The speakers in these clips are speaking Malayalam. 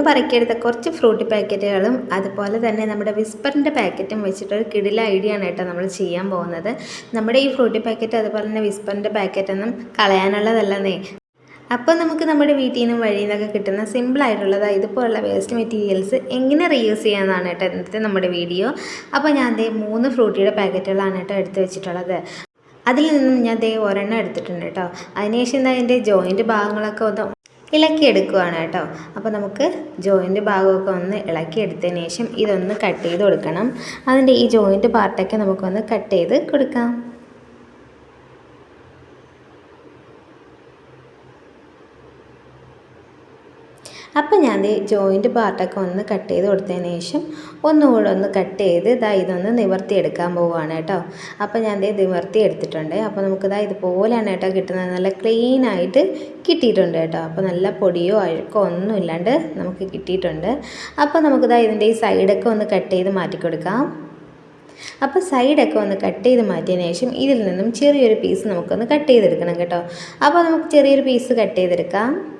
നിന്ന് പറക്കിയെടുത്ത കുറച്ച് ഫ്രൂട്ടി പാക്കറ്റുകളും അതുപോലെ തന്നെ നമ്മുടെ വിസ്പറിന്റെ പാക്കറ്റും വെച്ചിട്ടൊരു കിടില ഐഡിയ ആണ് കേട്ടോ നമ്മൾ ചെയ്യാൻ പോകുന്നത്. നമ്മുടെ ഈ ഫ്രൂട്ടി പാക്കറ്റ് അതുപോലെ തന്നെ വിസ്പറിന്റെ പാക്കറ്റൊന്നും കളയാനുള്ളതല്ലെന്നേ. അപ്പോൾ നമുക്ക് നമ്മുടെ വീട്ടിൽ നിന്നും വഴിയിൽ നിന്നൊക്കെ കിട്ടുന്ന സിമ്പിളായിട്ടുള്ളത് ഇതുപോലുള്ള വേസ്റ്റ് മെറ്റീരിയൽസ് എങ്ങനെ റീയൂസ് ചെയ്യാമെന്നാണ് കേട്ടോ ഇന്നത്തെ നമ്മുടെ വീഡിയോ അപ്പോൾ ഞാൻ ദേ മൂന്ന് ഫ്രൂട്ടിയുടെ പാക്കറ്റുകളാണ് കേട്ടോ എടുത്ത് വെച്ചിട്ടുള്ളത്. അതിൽ നിന്നും ഞാൻ ദേ ഒരെണ്ണം എടുത്തിട്ടുണ്ട് കേട്ടോ. അതിനുശേഷം എന്താ അതിന്റെ ജോയിന്റ് ഭാഗങ്ങളൊക്കെ ഒന്ന് ഇളക്കി എടുക്കുവാണ് കേട്ടോ. അപ്പോൾ നമുക്ക് ജോയിന്റ് ഭാഗമൊക്കെ ഒന്ന് ഇളക്കി എടുത്തതിന് ശേഷം ഇതൊന്ന് കട്ട് ചെയ്ത് കൊടുക്കണം. അതിന്റെ ഈ ജോയിന്റ് പാർട്ടൊക്കെ നമുക്കൊന്ന് കട്ട് ചെയ്ത് കൊടുക്കാം. അപ്പം ഞാൻ ജോയിന്റ് പാർട്ടൊക്കെ ഒന്ന് കട്ട് ചെയ്ത് കൊടുത്തതിന് ശേഷം ഒന്നുകൂടെ ഒന്ന് കട്ട് ചെയ്ത് ഇതാ ഇതൊന്ന് നിവർത്തി എടുക്കാൻ പോവുകയാണ് കേട്ടോ. അപ്പോൾ ഞാൻ ദേ നിവർത്തി എടുത്തിട്ടുണ്ട് അപ്പോൾ നമുക്കിതാ ഇതുപോലെയാണ് കേട്ടോ കിട്ടുന്നത്. നല്ല ക്ലീൻ ആയിട്ട് കിട്ടിയിട്ടുണ്ട് കേട്ടോ. അപ്പോൾ നല്ല പൊടിയോ അഴുക്കോ ഒന്നും ഇല്ലാണ്ട് നമുക്ക് കിട്ടിയിട്ടുണ്ട്. അപ്പോൾ നമുക്കിതാ ഇതിന്റെ ഈ സൈഡൊക്കെ ഒന്ന് കട്ട് ചെയ്ത് മാറ്റി കൊടുക്കാം. അപ്പോൾ സൈഡൊക്കെ ഒന്ന് കട്ട് ചെയ്ത് മാറ്റിയതിന് ശേഷം ഇതിൽ നിന്നും ചെറിയൊരു പീസ് നമുക്കൊന്ന് കട്ട് ചെയ്തെടുക്കണം കേട്ടോ. അപ്പോൾ നമുക്ക് ചെറിയൊരു പീസ് കട്ട് ചെയ്തെടുക്കാം.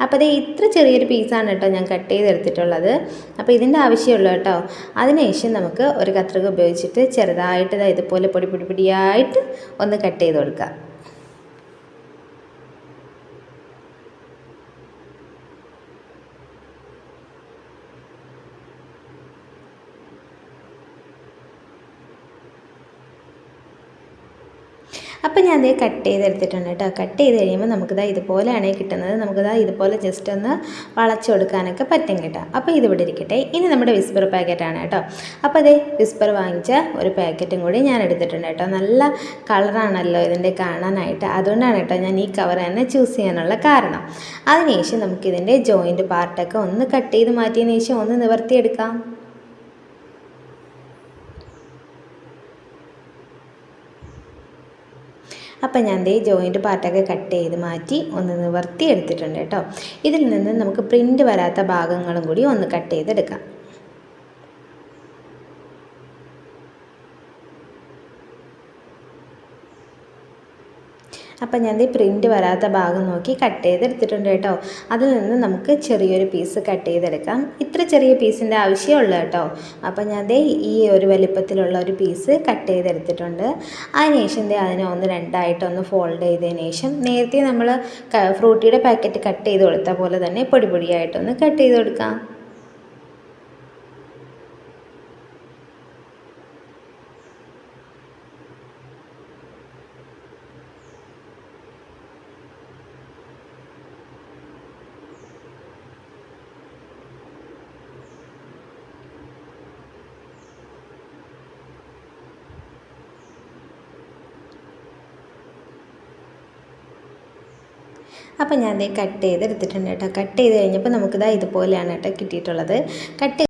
അപ്പോൾ അതേ ഇത്ര ചെറിയൊരു പീസാണ് കേട്ടോ ഞാൻ കട്ട് ചെയ്തെടുത്തിട്ടുള്ളത്. അപ്പോൾ ഇതിന്റെ ആവശ്യമുള്ളൂ കേട്ടോ. അതിനുശേഷം നമുക്ക് ഒരു കത്രിക ഉപയോഗിച്ചിട്ട് ചെറുതായിട്ട് ഇതാ ഇതുപോലെ പൊടി പൊടി പൊടിയായിട്ട് ഒന്ന് കട്ട് ചെയ്ത് കൊടുക്കാം. അപ്പം ഞാൻ ഇത് കട്ട് ചെയ്തെടുത്തിട്ടുണ്ട് കേട്ടോ കട്ട് ചെയ്ത് കഴിയുമ്പോൾ നമുക്കിതാ ഇതുപോലെയാണ് കിട്ടുന്നത്. നമുക്കിതാ ഇതുപോലെ ജസ്റ്റ് ഒന്ന് വളച്ചു കൊടുക്കാനൊക്കെ പറ്റും കേട്ടോ. അപ്പോൾ ഇതിവിടെ ഇരിക്കട്ടെ. ഇനി നമ്മുടെ വിസ്പർ പാക്കറ്റാണ് കേട്ടോ അപ്പോൾ അതേ വിസ്പർ വാങ്ങിച്ച ഒരു പാക്കറ്റും കൂടി ഞാൻ എടുത്തിട്ടുണ്ട് കേട്ടോ നല്ല കളറാണല്ലോ ഇതിന്റെ കാണാനായിട്ട്. അതുകൊണ്ടാണ് കേട്ടോ ഞാൻ ഈ കവർ തന്നെ ചൂസ് ചെയ്യാനുള്ള കാരണം. അതിനുശേഷം നമുക്കിതിന്റെ ജോയിന്റ് പാർട്ടൊക്കെ ഒന്ന് കട്ട് ചെയ്ത് മാറ്റിയതിന് ശേഷം ഒന്ന് നിവർത്തിയെടുക്കാം. അപ്പം ഞാൻ ദേ ജോയിന്റ് പാർട്ടൊക്കെ കട്ട് ചെയ്ത് മാറ്റി ഒന്ന് നിവർത്തി എടുത്തിട്ടുണ്ട് കേട്ടോ. ഇതിൽ നിന്ന് നമുക്ക് പ്രിന്റ് വരാത്ത ഭാഗങ്ങളും കൂടി ഒന്ന് കട്ട് ചെയ്തെടുക്കാം. അപ്പം ഞാൻ ഈ പ്രിന്റ് വരാത്ത ഭാഗം നോക്കി കട്ട് ചെയ്തെടുത്തിട്ടുണ്ട് കേട്ടോ. അതിൽ നിന്ന് നമുക്ക് ചെറിയൊരു പീസ് കട്ട് ചെയ്തെടുക്കാം. ഇത്ര ചെറിയ പീസിന്റെ ആവശ്യമുള്ളൂ കേട്ടോ. അപ്പം ഞാൻ ദേ ഈ ഒരു വലിപ്പത്തിലുള്ള ഒരു പീസ് കട്ട് ചെയ്തെടുത്തിട്ടുണ്ട്. അതിനുശേഷം ദേ അതിനെ ഒന്ന് രണ്ടായിട്ടൊന്ന് ഫോൾഡ് ചെയ്തതിന് ശേഷം നേരത്തെ നമ്മൾ ഫ്രൂട്ടിയുടെ പാക്കറ്റ് കട്ട് ചെയ്ത് കൊടുത്ത പോലെ തന്നെ പൊടി പൊടിയായിട്ടൊന്ന് കട്ട് ചെയ്ത് കൊടുക്കാം. അപ്പോൾ ഞാൻ കട്ട് ചെയ്ത് എടുത്തിട്ടുണ്ട് കേട്ടോ. കട്ട് ചെയ്ത് കഴിഞ്ഞപ്പോൾ നമുക്കിതാ ഇതുപോലെയാണ് കേട്ടോ കിട്ടിയിട്ടുള്ളത്. കട്ട്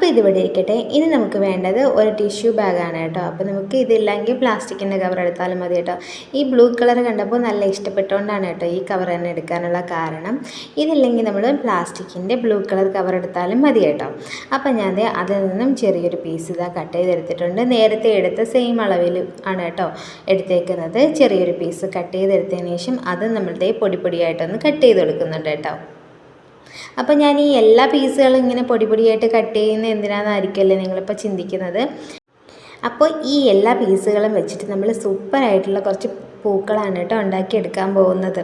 അപ്പോൾ ഇതിവിടെ ഇരിക്കട്ടെ. ഇനി നമുക്ക് വേണ്ടത് ഒരു ടിഷ്യൂ ബാഗാണ് കേട്ടോ. അപ്പോൾ നമുക്ക് ഇതില്ലെങ്കിൽ പ്ലാസ്റ്റിക്കിന്റെ കവർ എടുത്താലും മതി കേട്ടോ. ഈ ബ്ലൂ കളർ കണ്ടപ്പോൾ നല്ല ഇഷ്ടപ്പെട്ടുകൊണ്ടാണ് കേട്ടോ ഈ കവർ തന്നെ എടുക്കാനുള്ള കാരണം. ഇതില്ലെങ്കിൽ നമ്മൾ പ്ലാസ്റ്റിക്കിന്റെ ബ്ലൂ കളർ കവർ എടുത്താലും മതി കേട്ടോ. അപ്പോൾ ഞാൻ അതിൽ നിന്നും ചെറിയൊരു പീസ് ഇതാ കട്ട് ചെയ്തെടുത്തിട്ടുണ്ട്. നേരത്തെ എടുത്ത സെയിം അളവിൽ ആണ് കേട്ടോ എടുത്തേക്കുന്നത്. ചെറിയൊരു പീസ് കട്ട് ചെയ്തെടുത്തതിന് ശേഷം അത് നമ്മളുടെ പൊടി പൊടിയായിട്ടൊന്ന് കട്ട് ചെയ്ത് കൊടുക്കുന്നുണ്ട് കേട്ടോ. അപ്പോൾ ഞാൻ ഈ എല്ലാ പീസുകളും ഇങ്ങനെ പൊടി പൊടിയായിട്ട് കട്ട് ചെയ്യുന്ന എന്തിനാണെന്നായിരിക്കുമല്ലേ നിങ്ങളിപ്പോൾ ചിന്തിക്കുന്നത്? അപ്പോൾ ഈ എല്ലാ പീസുകളും വെച്ചിട്ട് നമ്മൾ സൂപ്പറായിട്ടുള്ള കുറച്ച് പൂക്കളാണ് കേട്ടോ ഉണ്ടാക്കിയെടുക്കാൻ പോകുന്നത്.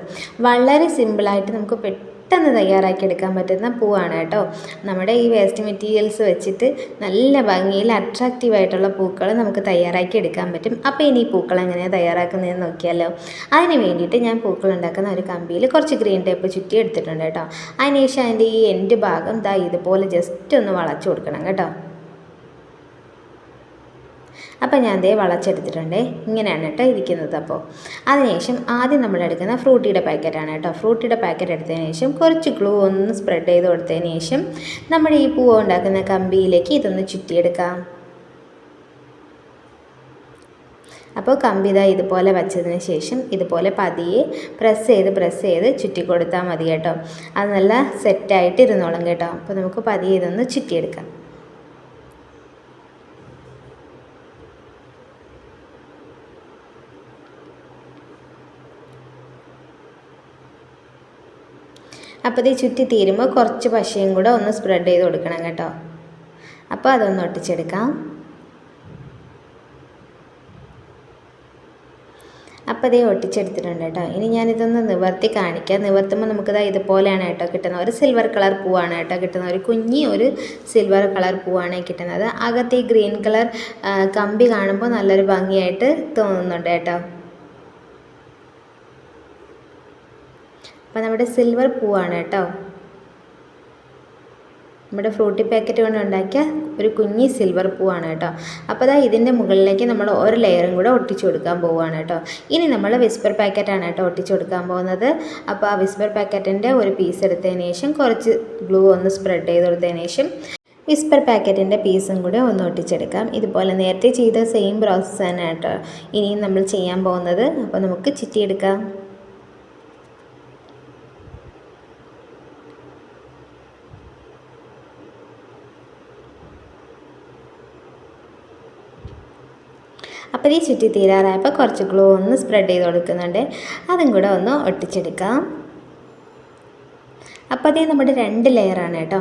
വളരെ സിമ്പിളായിട്ട് നമുക്ക് പെട്ടെന്ന് തയ്യാറാക്കി എടുക്കാൻ പറ്റുന്ന പൂവാണ് കേട്ടോ. നമ്മുടെ ഈ വേസ്റ്റ് മെറ്റീരിയൽസ് വെച്ചിട്ട് നല്ല ഭംഗിയിൽ അട്രാക്റ്റീവായിട്ടുള്ള പൂക്കൾ നമുക്ക് തയ്യാറാക്കി എടുക്കാൻ പറ്റും. അപ്പോൾ ഇനി പൂക്കൾ എങ്ങനെയാണ് തയ്യാറാക്കുന്നതെന്ന് നോക്കിയാലോ. അതിന് വേണ്ടിയിട്ട് ഞാൻ പൂക്കൾ ഉണ്ടാക്കുന്ന ഒരു കമ്പിയിൽ കുറച്ച് ഗ്രീൻ ടേപ്പ് ചുറ്റി എടുത്തിട്ടുണ്ട് കേട്ടോ. അതിനുശേഷം അതിന്റെ ഈ എൻഡ് ഭാഗം ദാ ഇതുപോലെ ജസ്റ്റ് ഒന്ന് വളച്ചു കൊടുക്കണം കേട്ടോ. അപ്പോൾ ഞാൻ ദേ വളച്ചെടുത്തിട്ടുണ്ട്. ഇങ്ങനെയാണ് കേട്ടോ ഇരിക്കുന്നത് അപ്പോൾ അതിനുശേഷം ആദ്യം നമ്മൾ എടുക്കുന്ന ഫ്രൂട്ടിയുടെ പാക്കറ്റാണ് കേട്ടോ. ഫ്രൂട്ടിയുടെ പാക്കറ്റ് എടുത്തതിന് ശേഷം കുറച്ച് ഗ്ലൂ ഒന്ന് സ്പ്രെഡ് ചെയ്ത് കൊടുത്തതിന് ശേഷം നമ്മുടെ ഈ പൂവ് ഉണ്ടാക്കുന്ന കമ്പിയിലേക്ക് ഇതൊന്ന് ചുറ്റിയെടുക്കാം. അപ്പോൾ കമ്പി ഇതാ ഇതുപോലെ വച്ചതിന് ശേഷം ഇതുപോലെ പതിയെ പ്രസ് ചെയ്ത് പ്രസ് ചെയ്ത് ചുറ്റി കൊടുത്താൽ മതി കേട്ടോ. അത് നല്ല സെറ്റായിട്ട് ഇരുന്നോളും കേട്ടോ. അപ്പോൾ നമുക്ക് പതിയെ ഇതൊന്ന് ചുറ്റിയെടുക്കാം. അപ്പോൾ ഇത് ചുറ്റി തീരുമ്പോൾ കുറച്ച് പശയും കൂടെ ഒന്ന് സ്പ്രെഡ് ചെയ്ത് കൊടുക്കണം കേട്ടോ. അപ്പോൾ അതൊന്ന് ഒട്ടിച്ചെടുക്കാം. അപ്പോൾ ഇതേ ഒട്ടിച്ചെടുത്തിട്ടുണ്ട് കേട്ടോ. ഇനി ഞാനിതൊന്ന് നിവർത്തി കാണിക്കാം. നിവർത്തുമ്പോൾ നമുക്കിതാ ഇതുപോലെയാണ് കേട്ടോ കിട്ടുന്നത്. ഒരു സിൽവർ കളർ പൂവാണ് കേട്ടോ കിട്ടുന്നത്. ഒരു കുഞ്ഞി ഒരു സിൽവർ കളർ പൂവാണ് കിട്ടുന്നത്. അകത്ത് ഈ ഗ്രീൻ കളർ കമ്പി കാണുമ്പോൾ നല്ലൊരു ഭംഗിയായിട്ട് തോന്നുന്നുണ്ട് കേട്ടോ. അപ്പോൾ നമ്മുടെ സിൽവർ പൂവാണ് കേട്ടോ. നമ്മുടെ ഫ്രൂട്ടി പാക്കറ്റ് കൊണ്ട് ഉണ്ടാക്കിയ ഒരു കുഞ്ഞി സിൽവർ പൂവാണ് കേട്ടോ. അപ്പോൾ അതാ ഇതിന്റെ മുകളിലേക്ക് നമ്മൾ ഒരു ലെയറും കൂടെ ഒട്ടിച്ചു കൊടുക്കാൻ പോവുകയാണ് കേട്ടോ. ഇനി നമ്മൾ വിസ്പർ പാക്കറ്റാണ് കേട്ടോ ഒട്ടിച്ചു കൊടുക്കാൻ പോകുന്നത്. അപ്പോൾ ആ വിസ്പർ പാക്കറ്റിന്റെ ഒരു പീസ് എടുത്തതിന് ശേഷം കുറച്ച് ഗ്ലൂ ഒന്ന് സ്പ്രെഡ് ചെയ്ത് കൊടുത്തതിന് ശേഷം വിസ്പർ പാക്കറ്റിന്റെ പീസും കൂടെ ഒന്ന് ഒട്ടിച്ചെടുക്കാം. ഇതുപോലെ നേരത്തെ ചെയ്ത സെയിം പ്രോസസ്സ് തന്നെ കേട്ടോ. ഇനിയും നമ്മൾ ചെയ്യാൻ പോകുന്നത്. അപ്പോൾ നമുക്ക് ചിറ്റിയെടുക്കാം. അപ്പോൾ ഈ ചുറ്റി തീരാറായപ്പോൾ കുറച്ച് ഗ്ലൂ ഒന്ന് സ്പ്രെഡ് ചെയ്ത് കൊടുക്കുന്നുണ്ട്. അതും കൂടെ ഒന്ന് ഒട്ടിച്ചെടുക്കാം. അപ്പോൾ അതേ നമ്മുടെ രണ്ട് ലെയറാണ് കേട്ടോ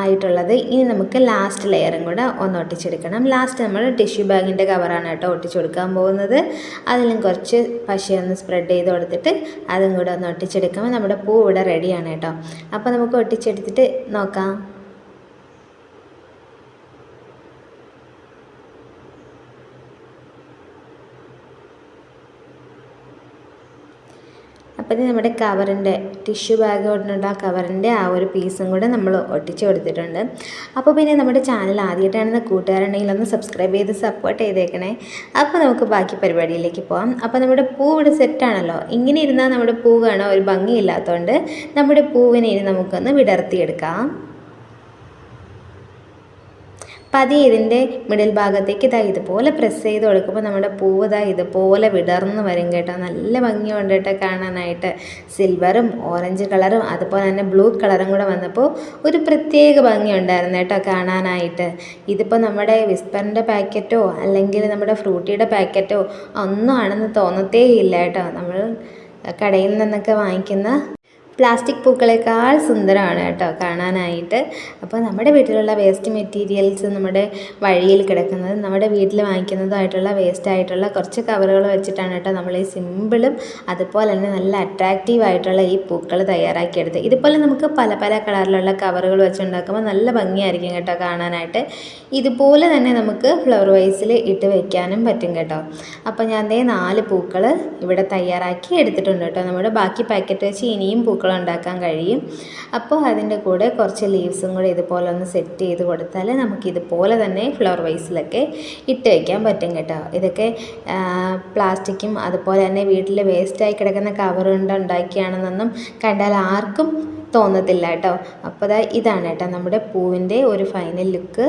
ആയിട്ടുള്ളത്. ഇനി നമുക്ക് ലാസ്റ്റ് ലെയറും കൂടെ ഒന്ന് ഒട്ടിച്ചെടുക്കണം. ലാസ്റ്റ് നമ്മൾ ടിഷ്യൂ ബാഗിന്റെ കവറാണ് കേട്ടോ ഒട്ടിച്ചു കൊടുക്കാൻ പോകുന്നത്. അതിലും കുറച്ച് പശയൊന്ന് സ്പ്രെഡ് ചെയ്ത് കൊടുത്തിട്ട് അതും കൂടെ ഒന്ന് ഒട്ടിച്ചെടുക്കുമ്പോൾ നമ്മുടെ പൂ ഇവിടെ റെഡിയാണ് കേട്ടോ. അപ്പോൾ നമുക്ക് ഒട്ടിച്ചെടുത്തിട്ട് നോക്കാം. അപ്പോൾ ഇത് നമ്മുടെ കവറിന്റെ ടിഷ്യൂ ബാഗ് കൊണ്ടുള്ള ആ കവറിന്റെ ആ ഒരു പീസും കൂടെ നമ്മൾ ഒട്ടിച്ച് കൊടുത്തിട്ടുണ്ട്. അപ്പോൾ പിന്നെ നമ്മുടെ ചാനൽ ആദ്യമായിട്ടാണെന്ന് കൂട്ടുകാരുണ്ടെങ്കിൽ ഒന്ന് സബ്സ്ക്രൈബ് ചെയ്ത് സപ്പോർട്ട് ചെയ്തേക്കണേ. അപ്പോൾ നമുക്ക് ബാക്കി പരിപാടിയിലേക്ക് പോകാം അപ്പോൾ നമ്മുടെ പൂ ഇവിടെ സെറ്റാണല്ലോ ഇങ്ങനെ ഇരുന്നാൽ നമ്മുടെ പൂ കാണാൻ ഒരു ഭംഗിയില്ലാത്തതുകൊണ്ട് നമ്മുടെ പൂവിനെ ഇനി നമുക്കൊന്ന് വിടർത്തിയെടുക്കാം. പതിയെ ഇതിന്റെ മിഡിൽ ഭാഗത്തേക്ക് ഇതാ ഇതുപോലെ പ്രസ് ചെയ്ത് കൊടുക്കുമ്പോൾ നമ്മുടെ പൂവ് ഇതാ ഇതുപോലെ വിടർന്ന് വരും കേട്ടോ. നല്ല ഭംഗിയുണ്ട് കേട്ടോ കാണാനായിട്ട്. സിൽവറും ഓറഞ്ച് കളറും അതുപോലെ തന്നെ ബ്ലൂ കളറും കൂടെ വന്നപ്പോൾ ഒരു പ്രത്യേക ഭംഗിയുണ്ടായിരുന്നു കേട്ടോ കാണാനായിട്ട്. ഇതിപ്പോൾ നമ്മുടെ വിസ്പറിന്റെ പാക്കറ്റോ അല്ലെങ്കിൽ നമ്മുടെ ഫ്രൂട്ടിയുടെ പാക്കറ്റോ ഒന്നും ആണെന്ന് തോന്നത്തേ ഇല്ല കേട്ടോ. നമ്മൾ കടയിൽ നിന്നൊക്കെ വാങ്ങിക്കുന്ന പ്ലാസ്റ്റിക് പൂക്കളേക്കാൾ സുന്ദരമാണ് കേട്ടോ കാണാനായിട്ട്. അപ്പോൾ നമ്മുടെ വീട്ടിലുള്ള വേസ്റ്റ് മെറ്റീരിയൽസ് നമ്മുടെ വഴിയിൽ കിടക്കുന്നത് നമ്മുടെ വീട്ടിൽ വാങ്ങിക്കുന്നതായിട്ടുള്ള വേസ്റ്റ് ആയിട്ടുള്ള കുറച്ച് കവറുകൾ വെച്ചിട്ടാണ് കേട്ടോ നമ്മൾ ഈ സിമ്പിളും അതുപോലെ തന്നെ നല്ല അട്രാക്റ്റീവ് ആയിട്ടുള്ള ഈ പൂക്കൾ തയ്യാറാക്കിയെടുത്ത്. ഇതുപോലെ നമുക്ക് പല പല കളറിലുള്ള കവറുകൾ വെച്ചുണ്ടാക്കുമ്പോൾ നല്ല ഭംഗിയായിരിക്കും കേട്ടോ കാണാനായിട്ട്. ഇതുപോലെ തന്നെ നമുക്ക് ഫ്ലവർ വൈസിൽ ഇട്ട് വയ്ക്കാനും പറ്റും കേട്ടോ. അപ്പോൾ ഞാൻ ദേ നാല് പൂക്കൾ ഇവിടെ തയ്യാറാക്കി എടുത്തിട്ടുണ്ട് കേട്ടോ. നമ്മുടെ ബാക്കി പാക്കറ്റ് വെച്ച് ഇനിയും പൂക്കൾ ഉണ്ടാക്കാൻ കഴിയും. അപ്പോൾ അതിന്റെ കൂടെ കുറച്ച് ലീവ്സും കൂടെ ഇതുപോലെ ഒന്ന് സെറ്റ് ചെയ്ത് കൊടുത്താൽ നമുക്ക് ഇതുപോലെ തന്നെ ഫ്ലവർ വൈസിലൊക്കെ ഇട്ട് വയ്ക്കാൻ പറ്റും കേട്ടോ. ഇതൊക്കെ പ്ലാസ്റ്റിക്കും അതുപോലെ തന്നെ വീട്ടിൽ വേസ്റ്റായി കിടക്കുന്ന കവർ ഉണ്ടാക്കിയാണെന്നൊന്നും കണ്ടാൽ ആർക്കും തോന്നത്തില്ല കേട്ടോ. അപ്പോൾ ഇതാണ് കേട്ടോ നമ്മുടെ പൂവിന്റെ ഒരു ഫൈനൽ ലുക്ക്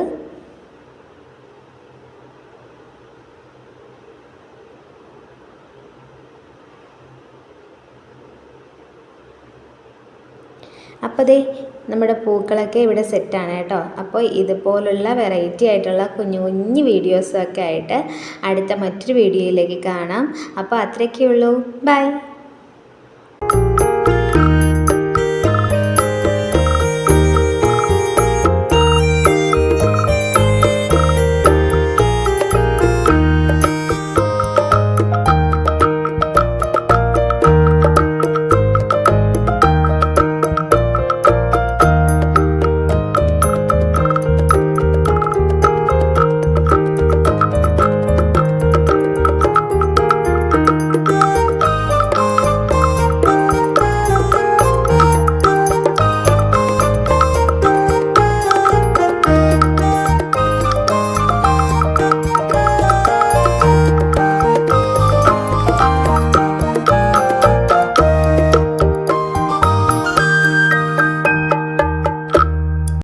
അപ്പോൾ ദേ നമ്മുടെ പൂക്കളൊക്കെ ഇവിടെ സെറ്റാണ് കേട്ടോ. അപ്പോൾ ഇതുപോലുള്ള വെറൈറ്റി ആയിട്ടുള്ള കുഞ്ഞു കുഞ്ഞു വീഡിയോസൊക്കെ ആയിട്ട് അടുത്ത മറ്റൊരു വീഡിയോയിലേക്ക് കാണാം. അപ്പോൾ അത്രയൊക്കെ ഉള്ളൂ. ബൈ